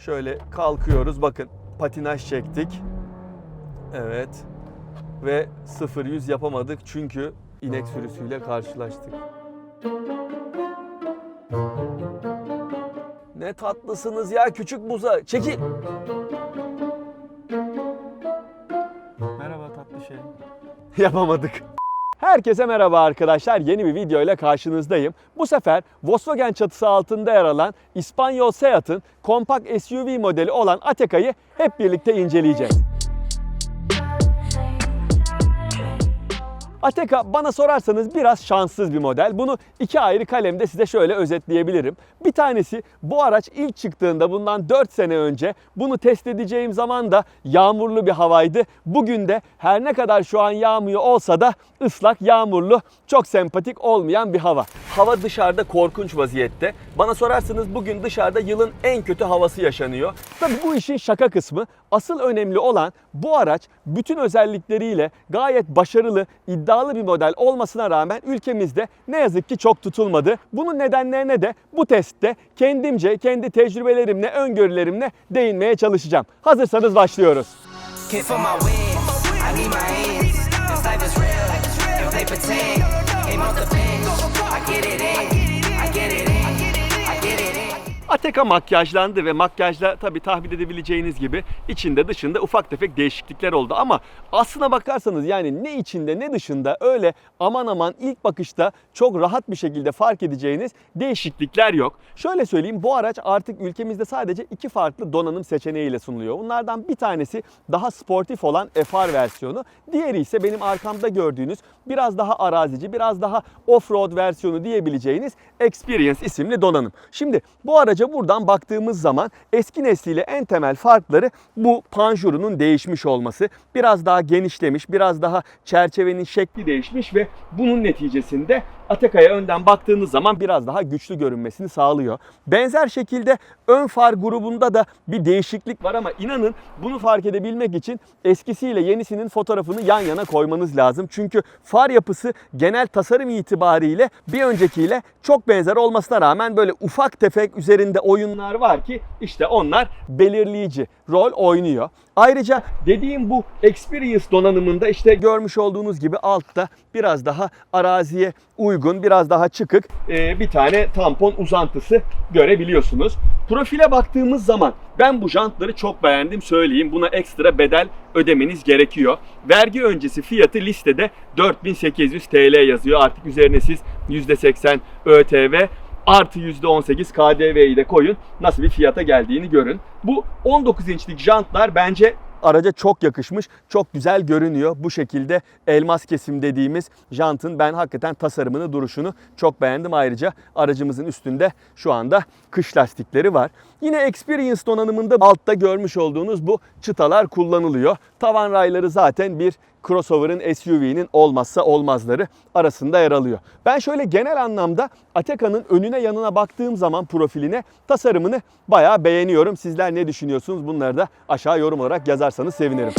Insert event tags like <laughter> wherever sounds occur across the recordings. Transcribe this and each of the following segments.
Şöyle kalkıyoruz. Bakın patinaj çektik. Evet. Ve 0-100 yapamadık çünkü inek sürüsüyle karşılaştık. Ne tatlısınız ya küçük buza. Çekil. Merhaba tatlı şey. <laughs> Yapamadık. Herkese merhaba arkadaşlar. Yeni bir video ile karşınızdayım. Bu sefer Volkswagen çatısı altında yer alan İspanyol Seat'ın kompakt SUV modeli olan Ateca'yı hep birlikte inceleyeceğiz. Ateca bana sorarsanız biraz şanssız bir model. Bunu iki ayrı kalemde size şöyle özetleyebilirim. Bir tanesi bu araç ilk çıktığında bundan 4 sene önce bunu test edeceğim zaman da yağmurlu bir havaydı. Bugün de her ne kadar şu an yağmıyor olsa da ıslak, yağmurlu, çok sempatik olmayan bir hava. Hava dışarıda korkunç vaziyette. Bana sorarsanız bugün dışarıda yılın en kötü havası yaşanıyor. Tabii bu işin şaka kısmı. Asıl önemli olan bu araç bütün özellikleriyle gayet başarılı, iddialı bir model olmasına rağmen ülkemizde ne yazık ki çok tutulmadı. Bunun nedenlerine de bu testte kendimce, kendi tecrübelerimle, öngörülerimle değinmeye çalışacağım. Hazırsanız başlıyoruz. Kick for my wins. I need my ends. This life is real. If they pretend, get it in. Ateka makyajlandı ve makyajla tabii tahmin edebileceğiniz gibi içinde dışında ufak tefek değişiklikler oldu ama aslına bakarsanız yani ne içinde ne dışında öyle aman aman ilk bakışta çok rahat bir şekilde fark edeceğiniz değişiklikler yok. Şöyle söyleyeyim bu araç artık ülkemizde sadece iki farklı donanım seçeneğiyle sunuluyor. Bunlardan bir tanesi daha sportif olan FR versiyonu. Diğeri ise benim arkamda gördüğünüz biraz daha arazici, biraz daha off-road versiyonu diyebileceğiniz Experience isimli donanım. Şimdi bu araca buradan baktığımız zaman eski nesliyle en temel farkları bu panjurunun değişmiş olması. Biraz daha genişlemiş, biraz daha çerçevenin şekli değişmiş ve bunun neticesinde Ateka'ya önden baktığınız zaman biraz daha güçlü görünmesini sağlıyor. Benzer şekilde ön far grubunda da bir değişiklik var ama inanın bunu fark edebilmek için eskisiyle yenisinin fotoğrafını yan yana koymanız lazım. Çünkü far yapısı genel tasarım itibariyle bir öncekiyle çok benzer olmasına rağmen böyle ufak tefek üzerinde oyunlar var ki işte onlar belirleyici rol oynuyor. Ayrıca dediğim bu Experience donanımında işte görmüş olduğunuz gibi altta biraz daha araziye uygun, biraz daha çıkık e, bir tane tampon uzantısı görebiliyorsunuz. Profile baktığımız zaman ben bu jantları çok beğendim söyleyeyim. Buna ekstra bedel ödemeniz gerekiyor. Vergi öncesi fiyatı listede 4800 TL yazıyor. Artık üzerine siz %80 ÖTV artı %18 KDV'yi de koyun. Nasıl bir fiyata geldiğini görün. Bu 19 inçlik jantlar bence araca çok yakışmış. Çok güzel görünüyor. Bu şekilde elmas kesim dediğimiz jantın ben hakikaten tasarımını, duruşunu çok beğendim. Ayrıca aracımızın üstünde şu anda kış lastikleri var. Yine Experience donanımında altta görmüş olduğunuz bu çıtalar kullanılıyor. Tavan rayları zaten bir crossover'ın SUV'nin olmazsa olmazları arasında yer alıyor. Ben şöyle genel anlamda Ateca'nın önüne yanına baktığım zaman profiline tasarımını bayağı beğeniyorum. Sizler ne düşünüyorsunuz? Bunları da aşağı yorum olarak yazarsanız sevinirim.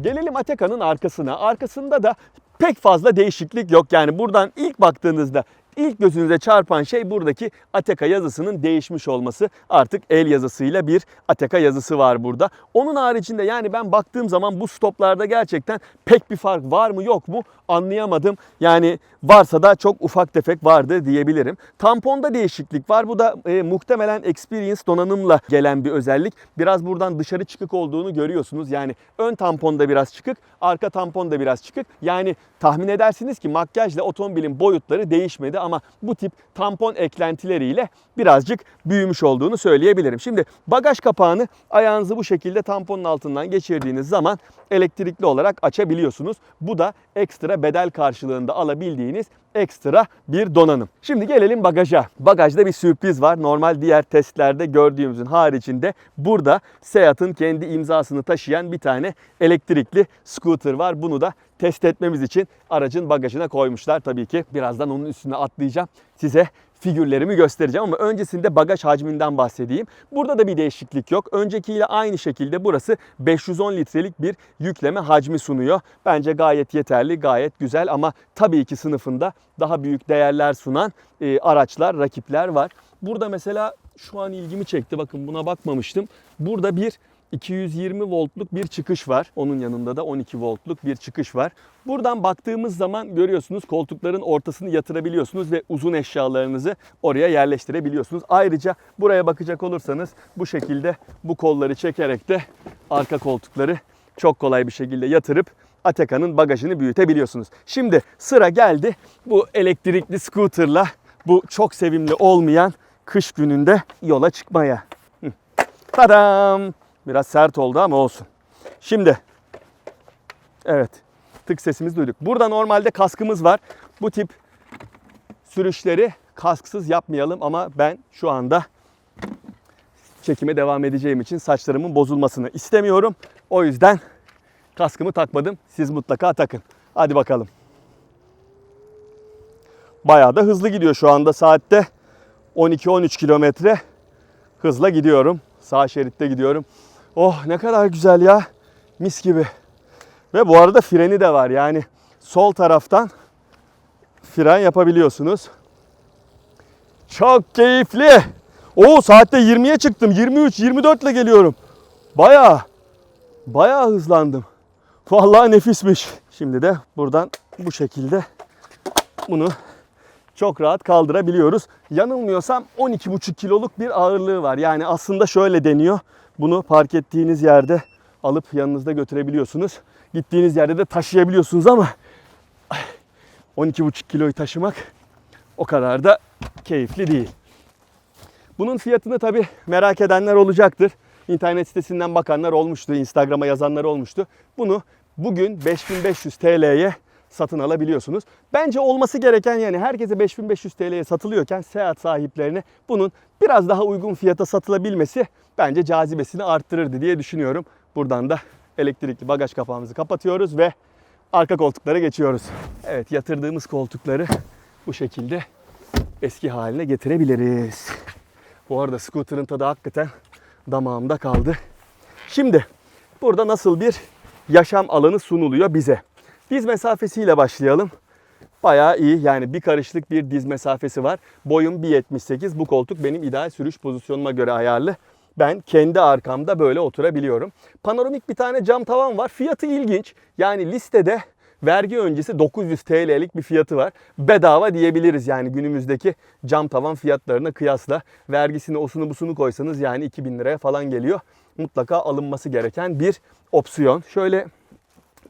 Gelelim Ateca'nın arkasına. Arkasında da pek fazla değişiklik yok. Yani buradan ilk baktığınızda ilk gözünüze çarpan şey buradaki Ateka yazısının değişmiş olması. Artık el yazısıyla bir Ateka yazısı var burada. Onun haricinde yani ben baktığım zaman bu stoplarda gerçekten pek bir fark var mı yok mu anlayamadım. Yani varsa da çok ufak tefek vardı diyebilirim. Tamponda değişiklik var. Bu da e, muhtemelen Experience donanımla gelen bir özellik. Biraz buradan dışarı çıkık olduğunu görüyorsunuz. Yani ön tamponda biraz çıkık, arka tamponda biraz çıkık. Yani tahmin edersiniz ki makyajla otomobilin boyutları değişmedi ama bu tip tampon eklentileriyle birazcık büyümüş olduğunu söyleyebilirim. Şimdi bagaj kapağını ayağınızı bu şekilde tamponun altından geçirdiğiniz zaman elektrikli olarak açabiliyorsunuz. Bu da ekstra bedel karşılığında alabildiğiniz ekstra bir donanım. Şimdi gelelim bagaja. Bagajda bir sürpriz var. Normal diğer testlerde gördüğümüzün haricinde burada Seat'ın kendi imzasını taşıyan bir tane elektrikli scooter var. Bunu da test etmemiz için aracın bagajına koymuşlar tabii ki. Birazdan onun üstüne atlayacağım. Size figürlerimi göstereceğim ama öncesinde bagaj hacminden bahsedeyim. Burada da bir değişiklik yok. Öncekiyle aynı şekilde burası 510 litrelik bir yükleme hacmi sunuyor. Bence gayet yeterli, gayet güzel ama tabii ki sınıfında daha büyük değerler sunan e, araçlar, rakipler var. Burada mesela şu an ilgimi çekti. Bakın buna bakmamıştım. Burada bir 220 voltluk bir çıkış var. Onun yanında da 12 voltluk bir çıkış var. Buradan baktığımız zaman görüyorsunuz koltukların ortasını yatırabiliyorsunuz ve uzun eşyalarınızı oraya yerleştirebiliyorsunuz. Ayrıca buraya bakacak olursanız bu şekilde bu kolları çekerek de arka koltukları çok kolay bir şekilde yatırıp Ateka'nın bagajını büyütebiliyorsunuz. Şimdi sıra geldi bu elektrikli scooterla bu çok sevimli olmayan kış gününde yola çıkmaya. Tadam! Biraz sert oldu ama olsun. Şimdi evet tık sesimizi duyduk. Burada normalde kaskımız var. Bu tip sürüşleri kasksız yapmayalım ama ben şu anda çekime devam edeceğim için saçlarımın bozulmasını istemiyorum. O yüzden kaskımı takmadım. Siz mutlaka takın. Hadi bakalım. Bayağı da hızlı gidiyor şu anda saatte 12-13 kilometre hızla gidiyorum. Sağ şeritte gidiyorum. Oh ne kadar güzel ya. Mis gibi. Ve bu arada freni de var. Yani sol taraftan fren yapabiliyorsunuz. Çok keyifli. Oo saatte 20'ye çıktım. 23, 24 ile geliyorum. Bayağı, bayağı hızlandım. Vallahi nefismiş. Şimdi de buradan bu şekilde bunu çok rahat kaldırabiliyoruz. Yanılmıyorsam 12,5 kiloluk bir ağırlığı var. Yani aslında şöyle deniyor. Bunu park ettiğiniz yerde alıp yanınızda götürebiliyorsunuz. Gittiğiniz yerde de taşıyabiliyorsunuz ama ay, 12,5 kiloyu taşımak o kadar da keyifli değil. Bunun fiyatını tabi merak edenler olacaktır. İnternet sitesinden bakanlar olmuştu, Instagram'a yazanlar olmuştu. Bunu bugün 5500 TL'ye satın alabiliyorsunuz. Bence olması gereken yani herkese 5500 TL'ye satılıyorken seyahat sahiplerine bunun biraz daha uygun fiyata satılabilmesi bence cazibesini arttırırdı diye düşünüyorum. Buradan da elektrikli bagaj kapağımızı kapatıyoruz ve arka koltuklara geçiyoruz. Evet yatırdığımız koltukları bu şekilde eski haline getirebiliriz. Bu arada scooter'ın tadı hakikaten damağımda kaldı. Şimdi burada nasıl bir yaşam alanı sunuluyor bize? Diz mesafesiyle başlayalım. Bayağı iyi yani bir karışlık bir diz mesafesi var. Boyum 1.78. Bu koltuk benim ideal sürüş pozisyonuma göre ayarlı. Ben kendi arkamda böyle oturabiliyorum. Panoramik bir tane cam tavan var. Fiyatı ilginç. Yani listede vergi öncesi 900 TL'lik bir fiyatı var. Bedava diyebiliriz yani günümüzdeki cam tavan fiyatlarına kıyasla. Vergisini osunu busunu koysanız yani 2000 liraya falan geliyor. Mutlaka alınması gereken bir opsiyon. Şöyle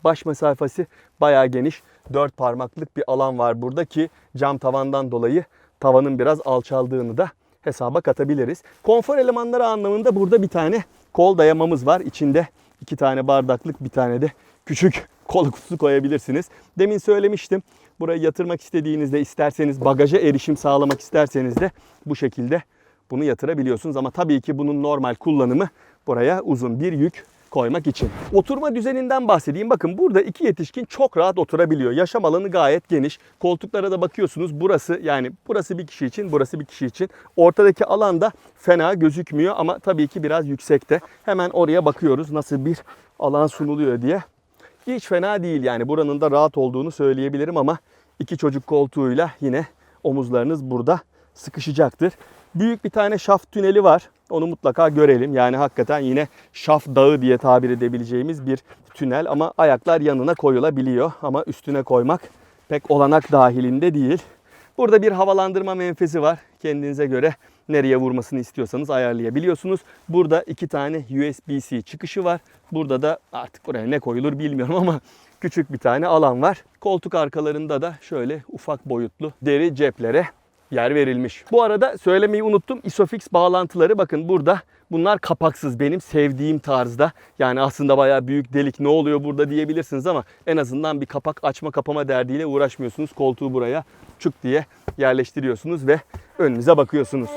baş mesafesi bayağı geniş. 4 parmaklık bir alan var burada ki cam tavandan dolayı tavanın biraz alçaldığını da hesaba katabiliriz. Konfor elemanları anlamında burada bir tane kol dayamamız var. İçinde iki tane bardaklık bir tane de küçük <laughs> kol kutusu koyabilirsiniz. Demin söylemiştim. Burayı yatırmak istediğinizde isterseniz bagaja erişim sağlamak isterseniz de bu şekilde bunu yatırabiliyorsunuz. Ama tabii ki bunun normal kullanımı buraya uzun bir yük koymak için. Oturma düzeninden bahsedeyim. Bakın burada iki yetişkin çok rahat oturabiliyor. Yaşam alanı gayet geniş. Koltuklara da bakıyorsunuz. Burası yani burası bir kişi için, burası bir kişi için. Ortadaki alan da fena gözükmüyor ama tabii ki biraz yüksekte. Hemen oraya bakıyoruz nasıl bir alan sunuluyor diye. Hiç fena değil yani buranın da rahat olduğunu söyleyebilirim ama iki çocuk koltuğuyla yine omuzlarınız burada sıkışacaktır. Büyük bir tane şaft tüneli var. Onu mutlaka görelim. Yani hakikaten yine şaft dağı diye tabir edebileceğimiz bir tünel ama ayaklar yanına koyulabiliyor ama üstüne koymak pek olanak dahilinde değil. Burada bir havalandırma menfezi var. Kendinize göre nereye vurmasını istiyorsanız ayarlayabiliyorsunuz. Burada iki tane USB-C çıkışı var. Burada da artık buraya ne koyulur bilmiyorum ama küçük bir tane alan var. Koltuk arkalarında da şöyle ufak boyutlu deri ceplere yer verilmiş. Bu arada söylemeyi unuttum. Isofix bağlantıları bakın burada bunlar kapaksız benim sevdiğim tarzda. Yani aslında bayağı büyük delik ne oluyor burada diyebilirsiniz ama en azından bir kapak açma kapama derdiyle uğraşmıyorsunuz. Koltuğu buraya çuk diye yerleştiriyorsunuz ve önünüze bakıyorsunuz.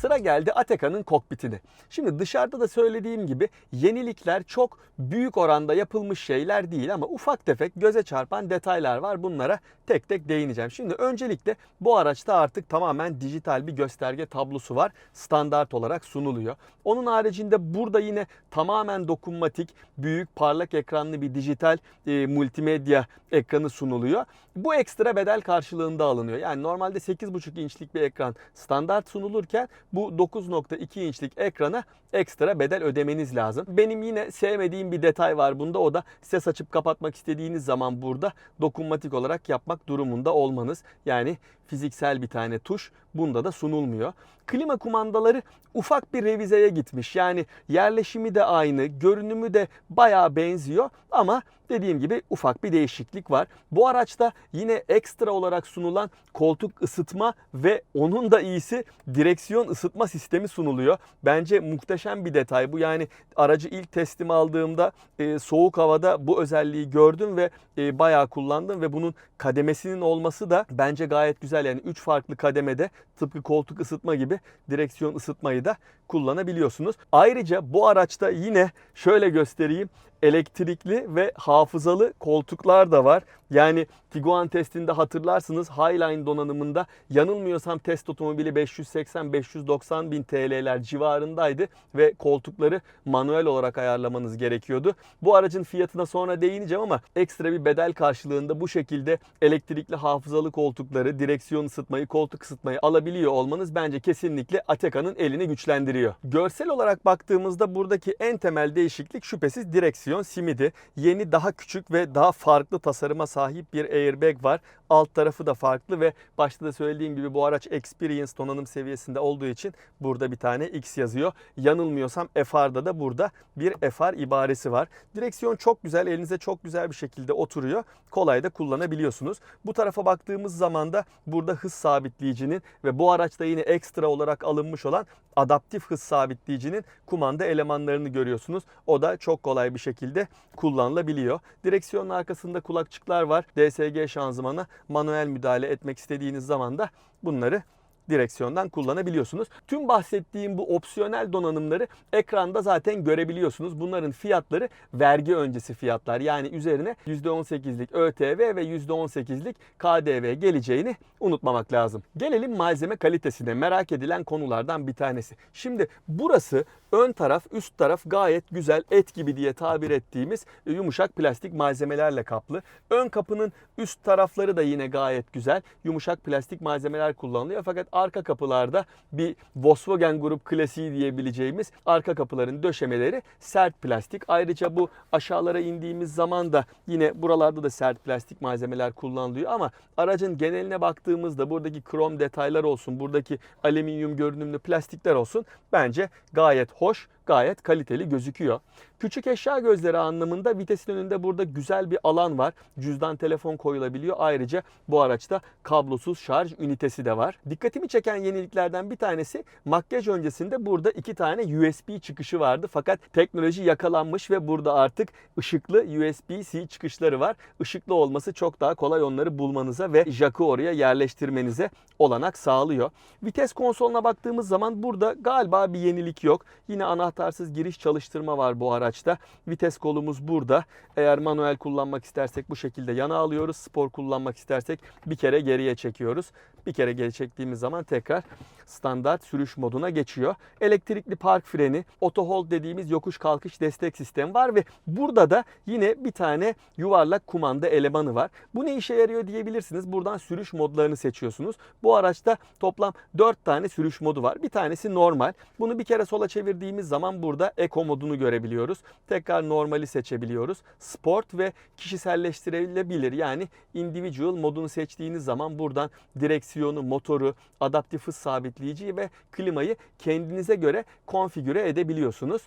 Sıra geldi Ateka'nın kokpitine. Şimdi dışarıda da söylediğim gibi yenilikler çok büyük oranda yapılmış şeyler değil ama ufak tefek göze çarpan detaylar var. Bunlara tek tek değineceğim. Şimdi öncelikle bu araçta artık tamamen dijital bir gösterge tablosu var. Standart olarak sunuluyor. Onun haricinde burada yine tamamen dokunmatik, büyük parlak ekranlı bir dijital e, multimedya ekranı sunuluyor. Bu ekstra bedel karşılığında alınıyor. Yani normalde 8,5 inçlik bir ekran standart sunulurken bu 9.2 inçlik ekrana ekstra bedel ödemeniz lazım. Benim yine sevmediğim bir detay var bunda o da ses açıp kapatmak istediğiniz zaman burada dokunmatik olarak yapmak durumunda olmanız. Yani fiziksel bir tane tuş bunda da sunulmuyor. Klima kumandaları ufak bir revizeye gitmiş. Yani yerleşimi de aynı, görünümü de bayağı benziyor ama dediğim gibi ufak bir değişiklik var. Bu araçta yine ekstra olarak sunulan koltuk ısıtma ve onun da iyisi direksiyon ısıtma sistemi sunuluyor. Bence muhteşem bir detay bu. Yani aracı ilk teslim aldığımda e, soğuk havada bu özelliği gördüm ve e, bayağı kullandım ve bunun kademesinin olması da bence gayet güzel. Yani 3 farklı kademede tıpkı koltuk ısıtma gibi direksiyon ısıtmayı da kullanabiliyorsunuz. Ayrıca bu araçta yine şöyle göstereyim elektrikli ve hafızalı koltuklar da var. Yani Tiguan testinde hatırlarsınız Highline donanımında yanılmıyorsam test otomobili 580-590 bin TL'ler civarındaydı ve koltukları manuel olarak ayarlamanız gerekiyordu. Bu aracın fiyatına sonra değineceğim ama ekstra bir bedel karşılığında bu şekilde elektrikli hafızalı koltukları, direksiyon ısıtmayı, koltuk ısıtmayı alabiliyor olmanız bence kesinlikle Ateka'nın elini güçlendiriyor. Görsel olarak baktığımızda buradaki en temel değişiklik şüphesiz direksiyon simidi. Yeni daha küçük ve daha farklı tasarıma sahip bir airbag var. Alt tarafı da farklı ve başta da söylediğim gibi bu araç experience donanım seviyesinde olduğu için burada bir tane X yazıyor. Yanılmıyorsam FR'da da burada bir FR ibaresi var. Direksiyon çok güzel, elinize çok güzel bir şekilde oturuyor. Kolay da kullanabiliyorsunuz. Bu tarafa baktığımız zaman da burada hız sabitleyicinin ve bu araçta yine ekstra olarak alınmış olan adaptif hız sabitleyicinin kumanda elemanlarını görüyorsunuz. O da çok kolay bir şekilde kullanılabiliyor. Direksiyonun arkasında kulakçıklar var. DSG şanzımana manuel müdahale etmek istediğiniz zaman da bunları direksiyondan kullanabiliyorsunuz. Tüm bahsettiğim bu opsiyonel donanımları ekranda zaten görebiliyorsunuz. Bunların fiyatları vergi öncesi fiyatlar. Yani üzerine %18'lik ÖTV ve %18'lik KDV geleceğini unutmamak lazım. Gelelim malzeme kalitesine. Merak edilen konulardan bir tanesi. Şimdi burası ön taraf, üst taraf gayet güzel et gibi diye tabir ettiğimiz yumuşak plastik malzemelerle kaplı. Ön kapının üst tarafları da yine gayet güzel. Yumuşak plastik malzemeler kullanılıyor. Fakat arka kapılarda bir Volkswagen grup klasiği diyebileceğimiz arka kapıların döşemeleri sert plastik. Ayrıca bu aşağılara indiğimiz zaman da yine buralarda da sert plastik malzemeler kullanılıyor ama aracın geneline baktığımızda buradaki krom detaylar olsun, buradaki alüminyum görünümlü plastikler olsun bence gayet hoş, gayet kaliteli gözüküyor. Küçük eşya gözleri anlamında vitesin önünde burada güzel bir alan var. Cüzdan telefon koyulabiliyor. Ayrıca bu araçta kablosuz şarj ünitesi de var. Dikkatimi çeken yeniliklerden bir tanesi makyaj öncesinde burada iki tane USB çıkışı vardı. Fakat teknoloji yakalanmış ve burada artık ışıklı USB-C çıkışları var. Işıklı olması çok daha kolay onları bulmanıza ve jack'ı oraya yerleştirmenize olanak sağlıyor. Vites konsoluna baktığımız zaman burada galiba bir yenilik yok. Yine anahtarsız giriş çalıştırma var bu araçta. Vites kolumuz burada. Eğer manuel kullanmak istersek bu şekilde yana alıyoruz. Spor kullanmak istersek bir kere geriye çekiyoruz. Bir kere geri çektiğimiz zaman tekrar standart sürüş moduna geçiyor. Elektrikli park freni, auto hold dediğimiz yokuş kalkış destek sistemi var ve burada da yine bir tane yuvarlak kumanda elemanı var. Bu ne işe yarıyor diyebilirsiniz. Buradan sürüş modlarını seçiyorsunuz. Bu araçta toplam 4 tane sürüş modu var. Bir tanesi normal. Bunu bir kere sola çevirdiğimiz zaman burada eco modunu görebiliyoruz. Tekrar normali seçebiliyoruz. Sport ve kişiselleştirilebilir. Yani individual modunu seçtiğiniz zaman buradan direksiyonu, motoru, adaptif hız sabitleyici ve klimayı kendinize göre konfigüre edebiliyorsunuz.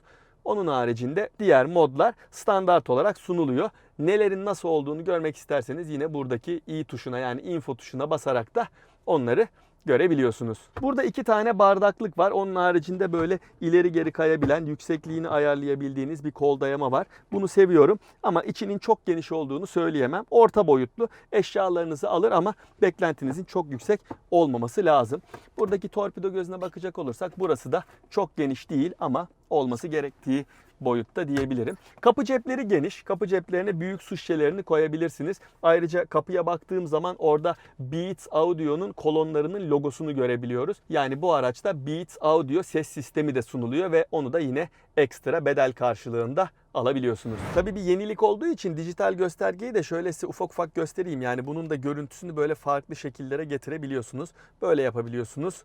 Onun haricinde diğer modlar standart olarak sunuluyor. Nelerin nasıl olduğunu görmek isterseniz yine buradaki i tuşuna yani info tuşuna basarak da onları görebiliyorsunuz. Burada iki tane bardaklık var. Onun haricinde böyle ileri geri kayabilen, yüksekliğini ayarlayabildiğiniz bir kol dayama var. Bunu seviyorum ama içinin çok geniş olduğunu söyleyemem. Orta boyutlu eşyalarınızı alır ama beklentinizin çok yüksek olmaması lazım. Buradaki torpido gözüne bakacak olursak burası da çok geniş değil ama olması gerektiği boyutta diyebilirim. Kapı cepleri geniş. Kapı ceplerine büyük su şişelerini koyabilirsiniz. Ayrıca kapıya baktığım zaman orada Beats Audio'nun kolonlarının logosunu görebiliyoruz. Yani bu araçta Beats Audio ses sistemi de sunuluyor ve onu da yine ekstra bedel karşılığında alabiliyorsunuz. Tabii bir yenilik olduğu için dijital göstergeyi de şöyle size ufak ufak göstereyim. Yani bunun da görüntüsünü böyle farklı şekillere getirebiliyorsunuz. Böyle yapabiliyorsunuz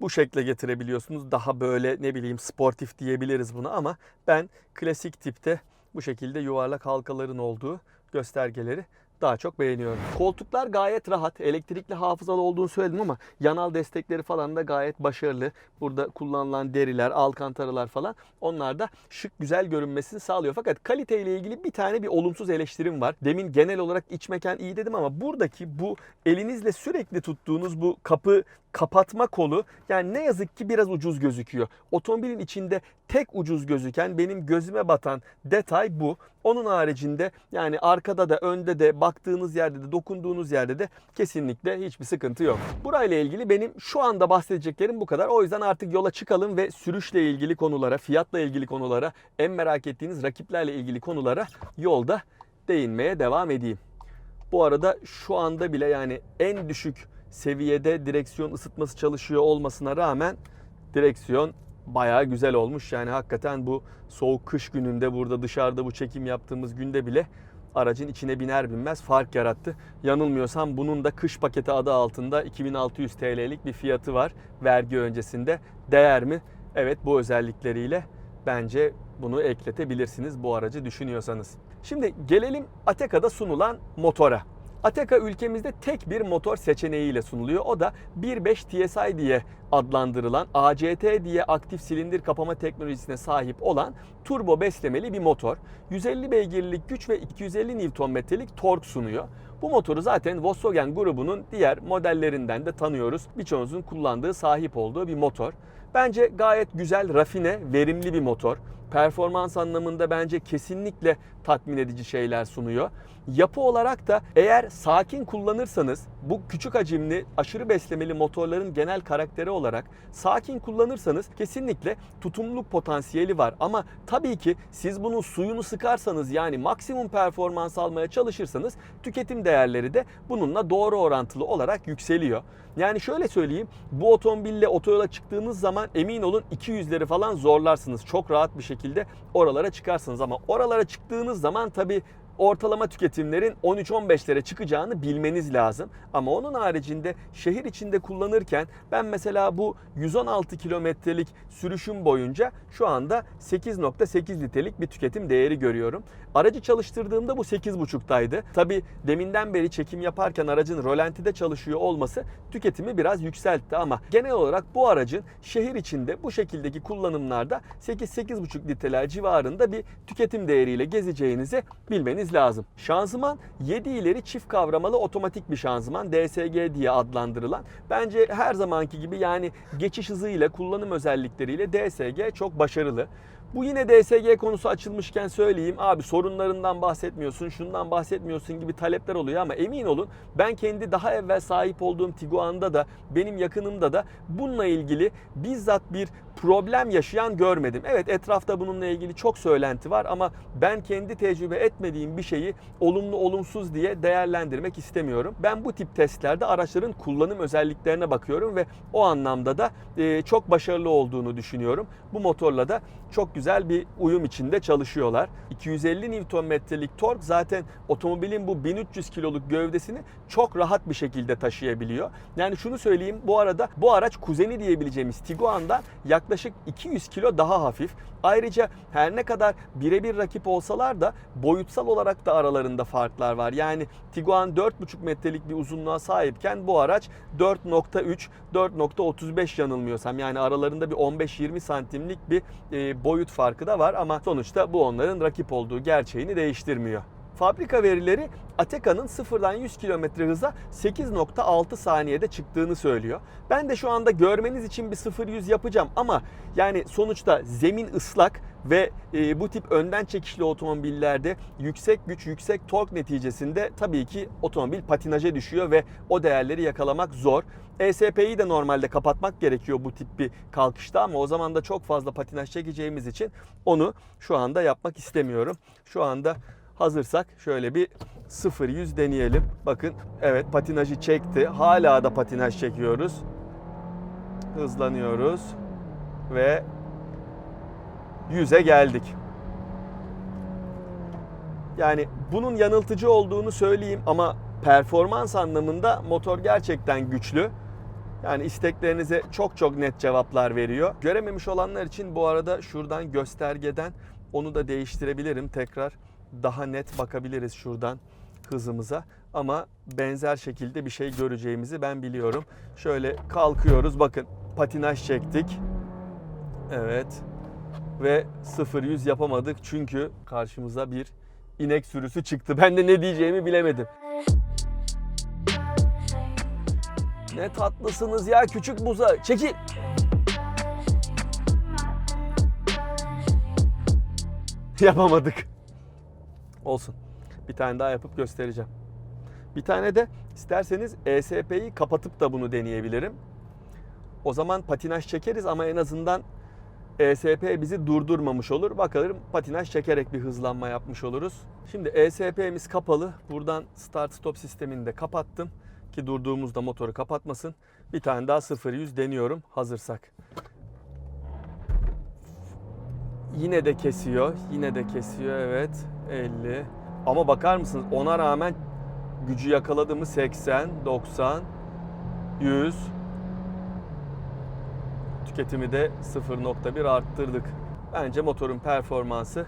bu şekle getirebiliyorsunuz. Daha böyle ne bileyim sportif diyebiliriz buna ama ben klasik tipte bu şekilde yuvarlak halkaların olduğu göstergeleri daha çok beğeniyorum. Koltuklar gayet rahat. Elektrikli hafızalı olduğunu söyledim ama yanal destekleri falan da gayet başarılı. Burada kullanılan deriler, alkantaralar falan onlar da şık güzel görünmesini sağlıyor. Fakat kaliteyle ilgili bir tane bir olumsuz eleştirim var. Demin genel olarak iç mekan iyi dedim ama buradaki bu elinizle sürekli tuttuğunuz bu kapı kapatma kolu yani ne yazık ki biraz ucuz gözüküyor. Otomobilin içinde tek ucuz gözüken benim gözüme batan detay bu. Onun haricinde yani arkada da önde de baktığınız yerde de dokunduğunuz yerde de kesinlikle hiçbir sıkıntı yok. Burayla ilgili benim şu anda bahsedeceklerim bu kadar. O yüzden artık yola çıkalım ve sürüşle ilgili konulara, fiyatla ilgili konulara, en merak ettiğiniz rakiplerle ilgili konulara yolda değinmeye devam edeyim. Bu arada şu anda bile yani en düşük seviyede direksiyon ısıtması çalışıyor olmasına rağmen direksiyon bayağı güzel olmuş. Yani hakikaten bu soğuk kış gününde burada dışarıda bu çekim yaptığımız günde bile aracın içine biner binmez fark yarattı. Yanılmıyorsam bunun da kış paketi adı altında 2600 TL'lik bir fiyatı var vergi öncesinde. Değer mi? Evet bu özellikleriyle bence bunu ekletebilirsiniz bu aracı düşünüyorsanız. Şimdi gelelim Ateka'da sunulan motora. Ateka ülkemizde tek bir motor seçeneğiyle sunuluyor. O da 1.5 TSI diye adlandırılan ACT diye aktif silindir kapama teknolojisine sahip olan turbo beslemeli bir motor. 150 beygirlik güç ve 250 Nm'lik tork sunuyor. Bu motoru zaten Volkswagen grubunun diğer modellerinden de tanıyoruz. Birçoğunuzun kullandığı, sahip olduğu bir motor. Bence gayet güzel, rafine, verimli bir motor. Performans anlamında bence kesinlikle tatmin edici şeyler sunuyor. Yapı olarak da eğer sakin kullanırsanız bu küçük hacimli aşırı beslemeli motorların genel karakteri olarak sakin kullanırsanız kesinlikle tutumluluk potansiyeli var. Ama tabii ki siz bunun suyunu sıkarsanız yani maksimum performans almaya çalışırsanız tüketim değerleri de bununla doğru orantılı olarak yükseliyor. Yani şöyle söyleyeyim bu otomobille otoyola çıktığınız zaman emin olun 200'leri falan zorlarsınız. Çok rahat bir şekilde oralara çıkarsınız ama oralara çıktığınız zaman tabii ortalama tüketimlerin 13-15'lere çıkacağını bilmeniz lazım. Ama onun haricinde şehir içinde kullanırken ben mesela bu 116 kilometrelik sürüşüm boyunca şu anda 8.8 litrelik bir tüketim değeri görüyorum. Aracı çalıştırdığımda bu 8.5'taydı. Tabi deminden beri çekim yaparken aracın rolantide çalışıyor olması tüketimi biraz yükseltti ama genel olarak bu aracın şehir içinde bu şekildeki kullanımlarda 8-8.5 litreler civarında bir tüketim değeriyle gezeceğinizi bilmeniz lazım. Şanzıman 7 ileri çift kavramalı otomatik bir şanzıman DSG diye adlandırılan. Bence her zamanki gibi yani geçiş hızıyla kullanım özellikleriyle DSG çok başarılı. Bu yine DSG konusu açılmışken söyleyeyim. Abi sorunlarından bahsetmiyorsun, şundan bahsetmiyorsun gibi talepler oluyor ama emin olun ben kendi daha evvel sahip olduğum Tiguan'da da benim yakınımda da bununla ilgili bizzat bir problem yaşayan görmedim. Evet etrafta bununla ilgili çok söylenti var ama ben kendi tecrübe etmediğim bir şeyi olumlu olumsuz diye değerlendirmek istemiyorum. Ben bu tip testlerde araçların kullanım özelliklerine bakıyorum ve o anlamda da e, çok başarılı olduğunu düşünüyorum. Bu motorla da çok güzel bir uyum içinde çalışıyorlar. 250 Nm'lik tork zaten otomobilin bu 1300 kiloluk gövdesini çok rahat bir şekilde taşıyabiliyor. Yani şunu söyleyeyim bu arada bu araç kuzeni diyebileceğimiz Tiguan'dan yaklaşık 200 kilo daha hafif. Ayrıca her ne kadar birebir rakip olsalar da boyutsal olarak da aralarında farklar var. Yani Tiguan 4,5 metrelik bir uzunluğa sahipken bu araç 4.3, 4.35 yanılmıyorsam. Yani aralarında bir 15-20 santimlik bir e, boyut farkı da var ama sonuçta bu onların rakip olduğu gerçeğini değiştirmiyor. Fabrika verileri Ateka'nın sıfırdan 100 km hıza 8.6 saniyede çıktığını söylüyor. Ben de şu anda görmeniz için bir 0-100 yapacağım ama yani sonuçta zemin ıslak ve e, bu tip önden çekişli otomobillerde yüksek güç, yüksek tork neticesinde tabii ki otomobil patinaja düşüyor ve o değerleri yakalamak zor. ESP'yi de normalde kapatmak gerekiyor bu tip bir kalkışta ama o zaman da çok fazla patinaj çekeceğimiz için onu şu anda yapmak istemiyorum. Şu anda hazırsak şöyle bir 0-100 deneyelim. Bakın evet patinajı çekti. Hala da patinaj çekiyoruz. Hızlanıyoruz ve 100'e geldik. Yani bunun yanıltıcı olduğunu söyleyeyim ama performans anlamında motor gerçekten güçlü. Yani isteklerinize çok çok net cevaplar veriyor. Görememiş olanlar için bu arada şuradan göstergeden onu da değiştirebilirim. Tekrar daha net bakabiliriz şuradan hızımıza. Ama benzer şekilde bir şey göreceğimizi ben biliyorum. Şöyle kalkıyoruz. Bakın patinaj çektik. Evet. Ve 0-100 yapamadık çünkü karşımıza bir inek sürüsü çıktı. Ben de ne diyeceğimi bilemedim. Ne tatlısınız ya küçük buza. Çekil. Yapamadık. Olsun. Bir tane daha yapıp göstereceğim. Bir tane de isterseniz ESP'yi kapatıp da bunu deneyebilirim. O zaman patinaj çekeriz ama en azından ESP bizi durdurmamış olur. Bakalım patinaj çekerek bir hızlanma yapmış oluruz. Şimdi ESP'miz kapalı. Buradan start stop sistemini de kapattım ki durduğumuzda motoru kapatmasın. Bir tane daha 0-100 deniyorum hazırsak. Yine de kesiyor. Yine de kesiyor evet. 50. Ama bakar mısınız ona rağmen gücü yakaladı mı 80, 90, 100. Tüketimi de 0.1 arttırdık. Bence motorun performansı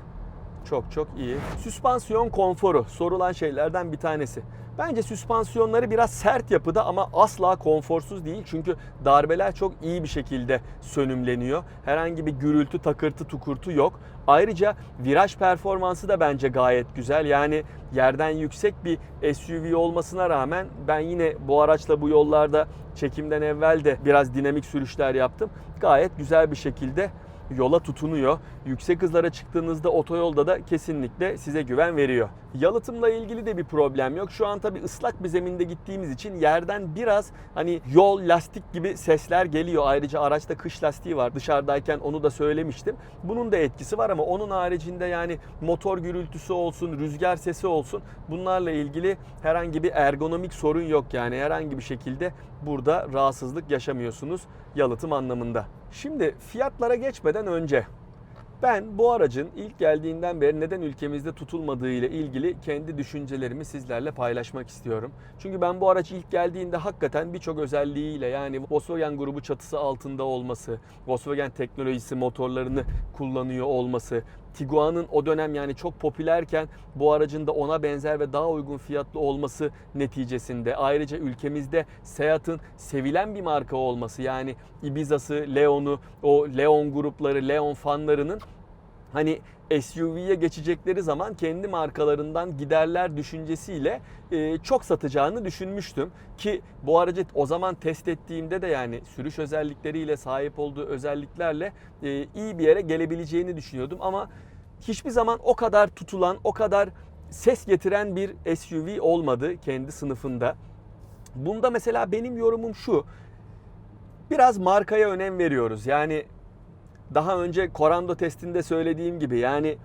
çok çok iyi. Süspansiyon konforu sorulan şeylerden bir tanesi. Bence süspansiyonları biraz sert yapıda ama asla konforsuz değil. Çünkü darbeler çok iyi bir şekilde sönümleniyor. Herhangi bir gürültü, takırtı, tukurtu yok. Ayrıca viraj performansı da bence gayet güzel. Yani yerden yüksek bir SUV olmasına rağmen ben yine bu araçla bu yollarda çekimden evvel de biraz dinamik sürüşler yaptım. Gayet güzel bir şekilde yola tutunuyor. Yüksek hızlara çıktığınızda otoyolda da kesinlikle size güven veriyor. Yalıtımla ilgili de bir problem yok. Şu an tabi ıslak bir zeminde gittiğimiz için yerden biraz hani yol, lastik gibi sesler geliyor. Ayrıca araçta kış lastiği var. Dışarıdayken onu da söylemiştim. Bunun da etkisi var ama onun haricinde yani motor gürültüsü olsun, rüzgar sesi olsun bunlarla ilgili herhangi bir ergonomik sorun yok. Yani herhangi bir şekilde burada rahatsızlık yaşamıyorsunuz yalıtım anlamında. Şimdi fiyatlara geçmeden önce ben bu aracın ilk geldiğinden beri neden ülkemizde tutulmadığı ile ilgili kendi düşüncelerimi sizlerle paylaşmak istiyorum. Çünkü ben bu araç ilk geldiğinde hakikaten birçok özelliğiyle yani Volkswagen grubu çatısı altında olması, Volkswagen teknolojisi motorlarını kullanıyor olması, Tiguan'ın o dönem yani çok popülerken bu aracın da ona benzer ve daha uygun fiyatlı olması neticesinde. Ayrıca ülkemizde Seat'ın sevilen bir marka olması yani Ibiza'sı, Leon'u, o Leon grupları, Leon fanlarının hani SUV'ye geçecekleri zaman kendi markalarından giderler düşüncesiyle e, çok satacağını düşünmüştüm. Ki bu aracı o zaman test ettiğimde de yani sürüş özellikleriyle sahip olduğu özelliklerle e, iyi bir yere gelebileceğini düşünüyordum. Ama hiçbir zaman o kadar tutulan, o kadar ses getiren bir SUV olmadı kendi sınıfında. Bunda mesela benim yorumum şu. Biraz markaya önem veriyoruz. Yani daha önce Corando testinde söylediğim gibi yani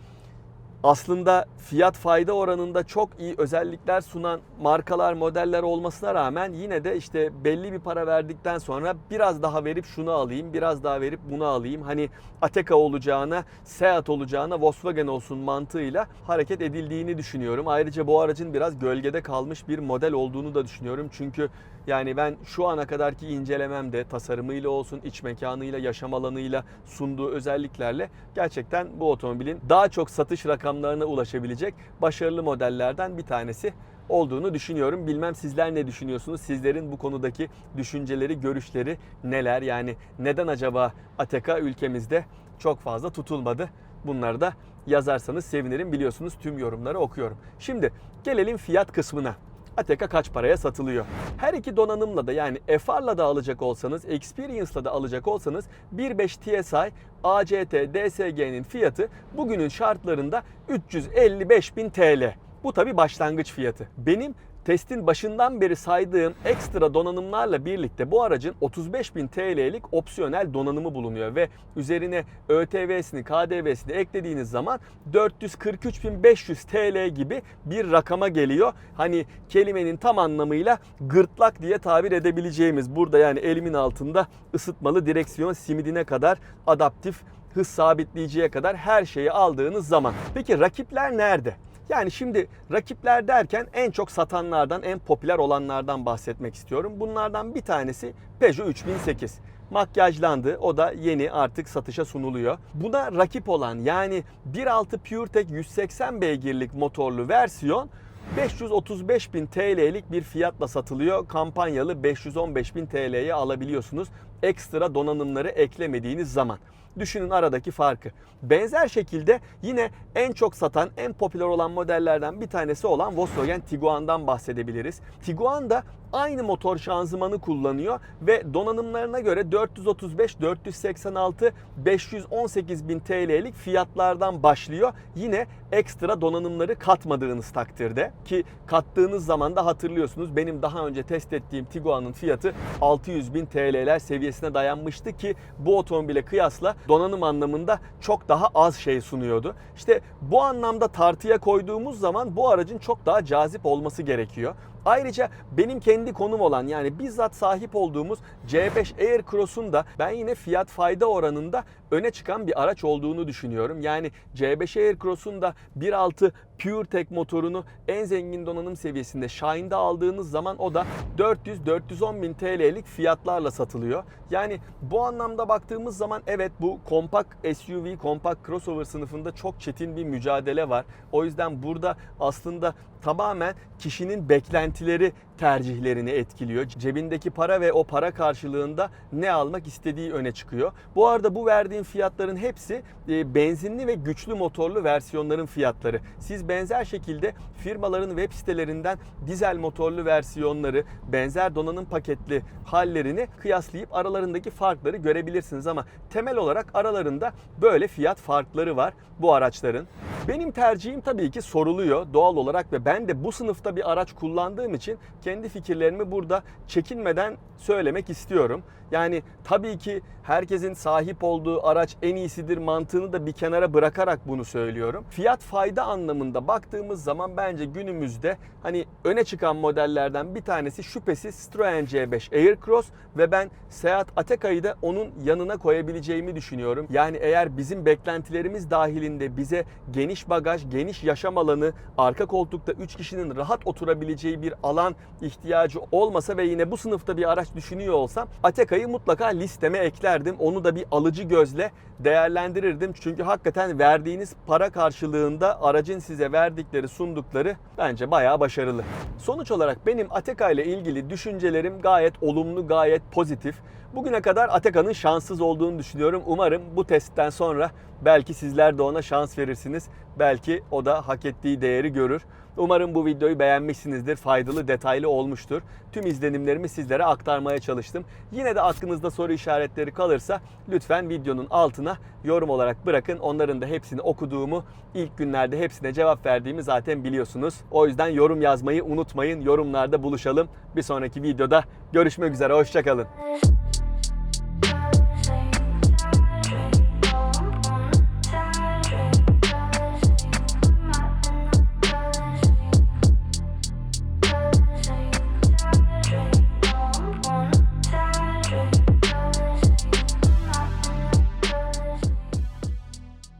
aslında fiyat fayda oranında çok iyi özellikler sunan markalar, modeller olmasına rağmen yine de işte belli bir para verdikten sonra biraz daha verip şunu alayım, biraz daha verip bunu alayım. Hani Ateca olacağına, Seat olacağına Volkswagen olsun mantığıyla hareket edildiğini düşünüyorum. Ayrıca bu aracın biraz gölgede kalmış bir model olduğunu da düşünüyorum. Çünkü yani ben şu ana kadarki incelememde tasarımıyla olsun, iç mekanıyla, yaşam alanıyla sunduğu özelliklerle gerçekten bu otomobilin daha çok satış rakamlarına ulaşabilecek başarılı modellerden bir tanesi olduğunu düşünüyorum. Bilmem sizler ne düşünüyorsunuz? Sizlerin bu konudaki düşünceleri, görüşleri neler? Yani neden acaba Ateka ülkemizde çok fazla tutulmadı? Bunları da yazarsanız sevinirim. Biliyorsunuz tüm yorumları okuyorum. Şimdi gelelim fiyat kısmına. Ateka kaç paraya satılıyor? Her iki donanımla da yani FR'la da alacak olsanız, Experience'la da alacak olsanız 1.5 TSI ACT DSG'nin fiyatı bugünün şartlarında 355.000 TL. Bu tabi başlangıç fiyatı. Benim testin başından beri saydığım ekstra donanımlarla birlikte bu aracın 35.000 TL'lik opsiyonel donanımı bulunuyor ve üzerine ÖTV'sini, KDV'sini eklediğiniz zaman 443.500 TL gibi bir rakama geliyor. Hani kelimenin tam anlamıyla gırtlak diye tabir edebileceğimiz burada yani elimin altında ısıtmalı direksiyon simidine kadar adaptif hız sabitleyiciye kadar her şeyi aldığınız zaman. Peki rakipler nerede? Yani şimdi rakipler derken en çok satanlardan, en popüler olanlardan bahsetmek istiyorum. Bunlardan bir tanesi Peugeot 3008 makyajlandı. O da yeni artık satışa sunuluyor. Buna rakip olan yani 1.6 PureTech 180 beygirlik motorlu versiyon 535 bin TL'lik bir fiyatla satılıyor. Kampanyalı 515 bin TL'ye alabiliyorsunuz. Ekstra donanımları eklemediğiniz zaman. Düşünün aradaki farkı. Benzer şekilde yine en çok satan, en popüler olan modellerden bir tanesi olan Volkswagen Tiguan'dan bahsedebiliriz. Tiguan da aynı motor şanzımanı kullanıyor ve donanımlarına göre 435, 486, 518 bin TL'lik fiyatlardan başlıyor. Yine ekstra donanımları katmadığınız takdirde ki kattığınız zaman da hatırlıyorsunuz benim daha önce test ettiğim Tiguan'ın fiyatı 600 bin TL'ler seviyesine dayanmıştı ki bu otomobile kıyasla donanım anlamında çok daha az şey sunuyordu. İşte bu anlamda tartıya koyduğumuz zaman bu aracın çok daha cazip olması gerekiyor. Ayrıca benim kendi konum olan yani bizzat sahip olduğumuz C5 Aircross'un da ben yine fiyat fayda oranında öne çıkan bir araç olduğunu düşünüyorum. Yani C5 Aircross'un da 1.6 PureTech motorunu en zengin donanım seviyesinde Shine'da aldığınız zaman o da 400-410 bin TL'lik fiyatlarla satılıyor. Yani bu anlamda baktığımız zaman evet bu kompakt SUV, kompakt crossover sınıfında çok çetin bir mücadele var. O yüzden burada aslında tamamen kişinin beklentileri tercihlerini etkiliyor. Cebindeki para ve o para karşılığında ne almak istediği öne çıkıyor. Bu arada bu verdiğim fiyatların hepsi e, benzinli ve güçlü motorlu versiyonların fiyatları. Siz benzer şekilde firmaların web sitelerinden dizel motorlu versiyonları, benzer donanım paketli hallerini kıyaslayıp aralarındaki farkları görebilirsiniz ama temel olarak aralarında böyle fiyat farkları var bu araçların. Benim tercihim tabii ki soruluyor doğal olarak ve ben de bu sınıfta bir araç kullandığım için kendi fikirlerimi burada çekinmeden söylemek istiyorum. Yani tabii ki herkesin sahip olduğu araç en iyisidir mantığını da bir kenara bırakarak bunu söylüyorum. Fiyat fayda anlamında baktığımız zaman bence günümüzde hani öne çıkan modellerden bir tanesi şüphesiz Citroen C5 Aircross ve ben Seat Ateka'yı da onun yanına koyabileceğimi düşünüyorum. Yani eğer bizim beklentilerimiz dahilinde bize geniş bagaj, geniş yaşam alanı, arka koltukta 3 kişinin rahat oturabileceği bir alan ihtiyacı olmasa ve yine bu sınıfta bir araç düşünüyor olsam Ateka'yı mutlaka listeme eklerdim. Onu da bir alıcı gözle değerlendirirdim. Çünkü hakikaten verdiğiniz para karşılığında aracın size verdikleri, sundukları bence bayağı başarılı. Sonuç olarak benim Ateka ile ilgili düşüncelerim gayet olumlu, gayet pozitif. Bugüne kadar Ateka'nın şanssız olduğunu düşünüyorum. Umarım bu testten sonra belki sizler de ona şans verirsiniz. Belki o da hak ettiği değeri görür. Umarım bu videoyu beğenmişsinizdir. Faydalı, detaylı olmuştur. Tüm izlenimlerimi sizlere aktarmaya çalıştım. Yine de aklınızda soru işaretleri kalırsa lütfen videonun altına yorum olarak bırakın. Onların da hepsini okuduğumu, ilk günlerde hepsine cevap verdiğimi zaten biliyorsunuz. O yüzden yorum yazmayı unutmayın. Yorumlarda buluşalım. Bir sonraki videoda görüşmek üzere. Hoşçakalın.